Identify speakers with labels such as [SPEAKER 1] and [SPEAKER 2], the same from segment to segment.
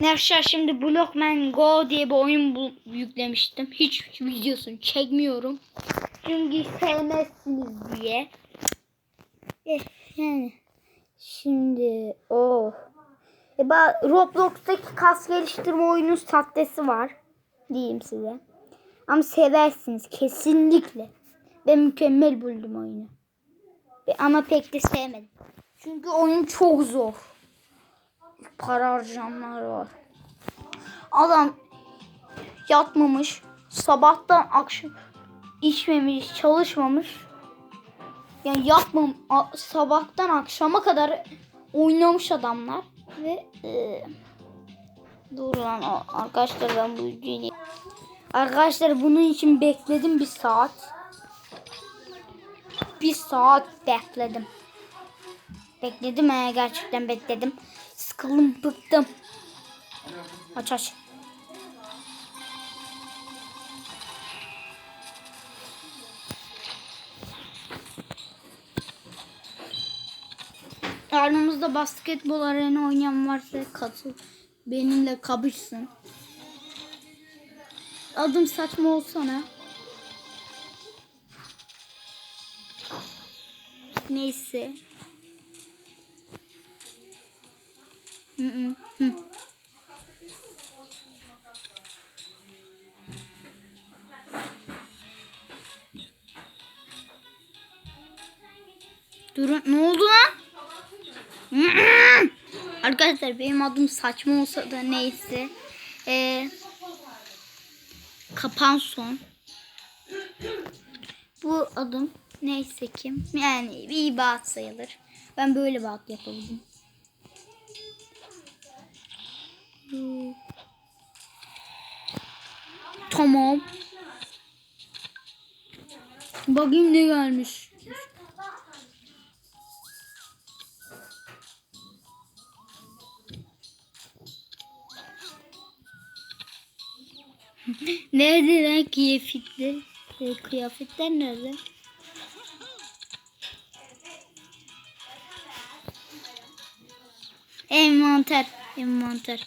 [SPEAKER 1] Arkadaşlar şimdi Blockman Go diye bir oyun yüklemiştim. Hiç videosunu çekmiyorum. Çünkü sevmezsiniz diye. Eh, yani şimdi o e, ba- Roblox'taki kas geliştirme oyunun sahtesi var. Diyeyim size. Ama seversiniz kesinlikle. Ben mükemmel buldum oyunu. Ama pek de sevmedim. Çünkü oyun çok zor. Para harcayanlar var. Adam yatmamış. Sabahtan akşam içmemiş, çalışmamış. Yani yatmam a- sabahtan akşama kadar oynamış adamlar ve e, dur lan arkadaşlar ben bu videoyu Arkadaşlar bunun için bekledim bir saat. Bir saat bekledim. Bekledim he gerçekten bekledim. Sıkıldım bıktım. Aç aç. Aranızda basketbol arena oynayan varsa katıl. Benimle kapışsın. Adım saçma olsana. Neyse. Durun ne oldu lan? Arkadaşlar benim adım saçma olsa da neyse. Ee, kapan son. Bu adım neyse kim? Yani bir ibadet sayılır. Ben böyle ad yapabildim. Tamam. Bakayım ne gelmiş. Nerede lan kıyafetler? E, Kıyafetler nerede? Envanter. Envanter.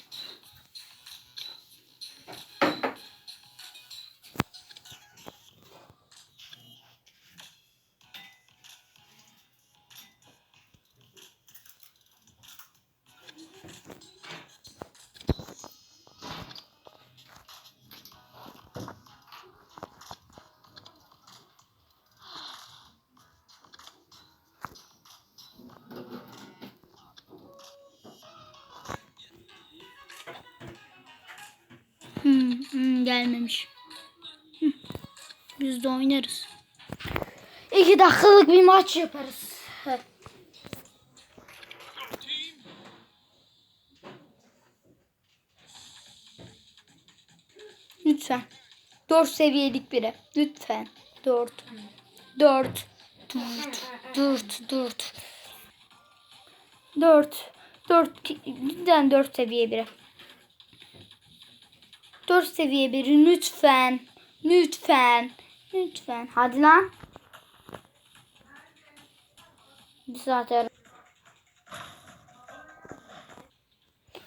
[SPEAKER 1] gelmemiş. Hmm, Biz de oynarız. İki dakikalık bir maç yaparız. Lütfen. Dört seviyelik biri. Lütfen. Dört. Dört. Dört. Dört. Dört. Dört. Dört. Cidden dört seviye biri. Dört seviye biri lütfen. Lütfen. Lütfen. Hadi lan. Bir saat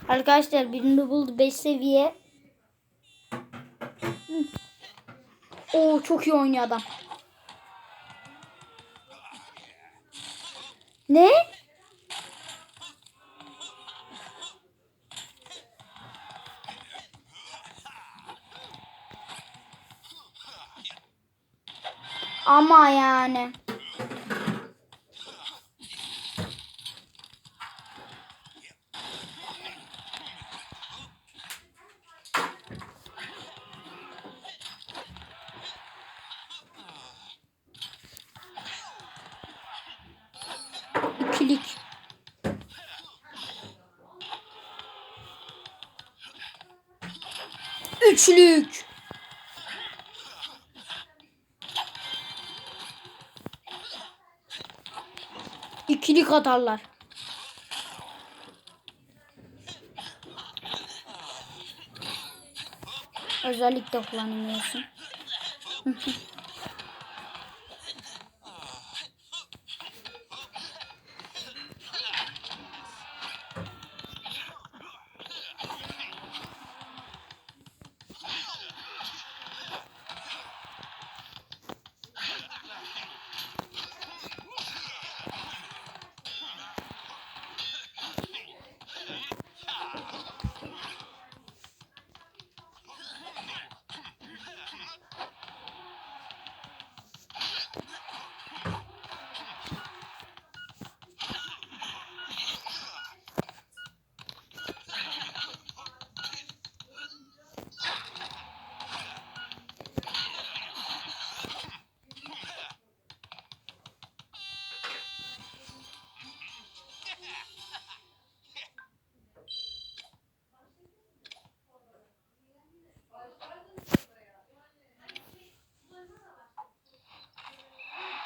[SPEAKER 1] Arkadaşlar birini buldu 5 seviye. Oo çok iyi oynuyor adam. Ne? Ama yani. İkilik. Üçlük. İkilik atarlar. Özellikle kullanamıyorsun.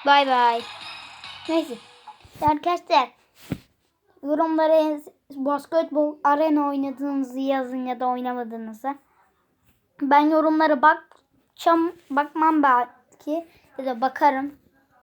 [SPEAKER 1] Bay bay. Neyse. Arkadaşlar yorumlara basketbol arena oynadığınızı yazın ya da oynamadığınızı. Ben yorumlara bakacağım. Bakmam belki. Ya da bakarım.